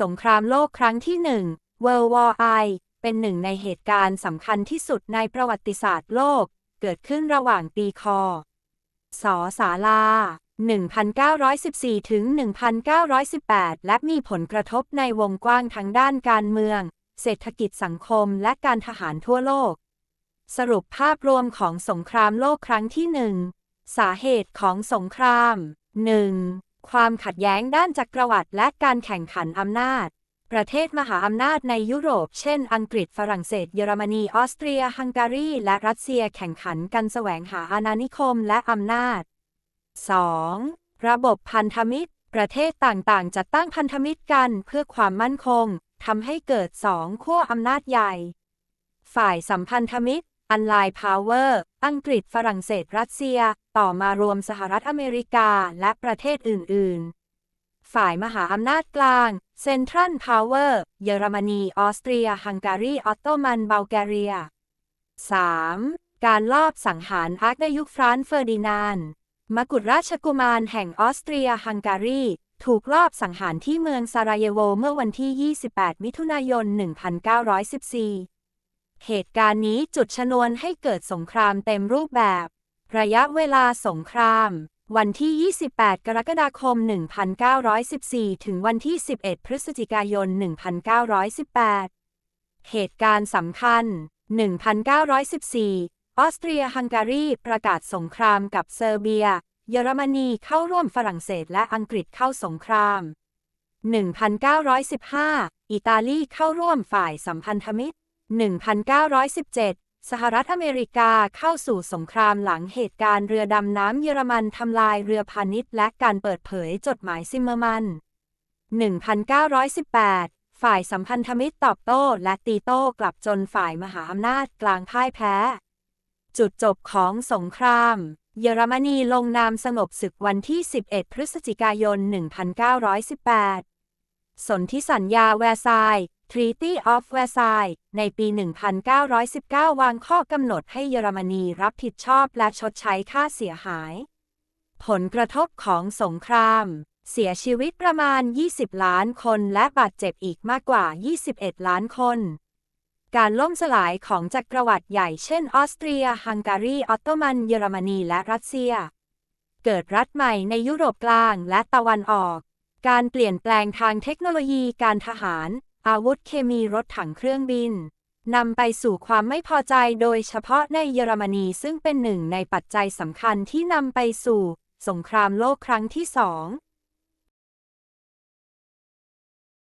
สงครามโลกครั้งที่หนึ่ง World War I เป็นหนึ่งในเหตุการณ์สำคัญที่สุดในประวัติศาสตร์โลก เกิดขึ้นระหว่างปีคศศาลา 1914 ถึง 1918 และมีผลกระทบในวงกว้างทั้งด้านการเมือง เศรษฐกิจสังคมและการทหารทั่วโลก สรุปภาพรวมของสงครามโลกครั้งที่หนึ่ง สาเหตุของสงคราม 1. ความขัดแย้งด้านจักรวรรดิและการแข่งขันอำนาจ ประเทศมหาอำนาจในยุโรป เช่น อังกฤษฝรั่งเศส เยอรมนี ออสเตรีย ฮังการี และรัสเซียแข่งขันกันแสวงหาอาณานิคมและอำนาจ 2. ระบบพันธมิตร ประเทศต่างๆ จัดตั้งพันธมิตรกันเพื่อความมั่นคงทำให้เกิดสองขั้วอำนาจใหญ่ ฝ่ายสัมพันธมิตร อันไลน์พาวเวอร์ อังกฤษฝรั่งเศสรัสเซีย ต่อมารวมสหรัฐอเมริกาและประเทศอื่น ๆ ฝ่ายมหาอำนาจกลาง เซ็นทรัลพาวเวอร์ เยอรมนี ออสเตรีย ฮังการี ออตโตมันบัลแกเรีย 3. การลอบสังหารอาร์คในยุคฟรานเฟอร์ดินานด์มกุฎราชกุมารแห่งออสเตรียฮังการี ถูกลอบสังหารที่เมืองซาราเยโวเมื่อวันที่ 28 มิถุนายน 1914 เหตุการณ์นี้จุดชนวนให้เกิดสงครามเต็มรูปแบบ ระยะเวลาสงคราม วันที่ 28 กรกฎาคม 1914 ถึงวันที่ 11 พฤศจิกายน 1918 เหตุการณ์สำคัญ 1914 ออสเตรียฮังการีประกาศสงครามกับเซอร์เบีย เยอรมนีเข้าร่วมฝรั่งเศสและอังกฤษเข้าสงคราม 1915 อิตาลีเข้าร่วมฝ่ายสัมพันธมิตร 1917 สหรัฐอเมริกาเข้าสู่สงครามหลังเหตุการณ์เรือดำน้ำเยอรมันทำลายเรือพาณิชย์และการเปิดเผยจดหมายซิมเมอร์มัน 1918 ฝ่ายสัมพันธมิตรตอบโต้และตีโต้กลับจนฝ่ายมหาอำนาจกลางพ่ายแพ้ จุดจบของสงคราม เยอรมนีลงนามสงบศึกวันที่ 11 พฤศจิกายน 1918 สนธิสัญญาแวร์ซาย Treaty of Versailles ในปี 1919 วางข้อกำหนดให้เยอรมนีรับผิดชอบและชดใช้ค่าเสียหาย ผลกระทบของสงคราม เสียชีวิตประมาณ 20 ล้านคนและบาดเจ็บอีกมากกว่า 21 ล้านคน การล่มสลายของจักรวรรดิใหญ่เช่นออสเตรีย ฮังการี ออตโตมัน เยอรมนีและรัสเซีย เกิดรัฐใหม่ในยุโรปกลางและตะวันออก การเปลี่ยนแปลงทางเทคโนโลยีการทหาร อาวุธเคมีรถถังเครื่องบินนำไปสู่ความไม่พอใจโดยเฉพาะในเยอรมนีซึ่งเป็นหนึ่งในปัจจัยสำคัญที่นำไปสู่ สงครามโลกครั้งที่สอง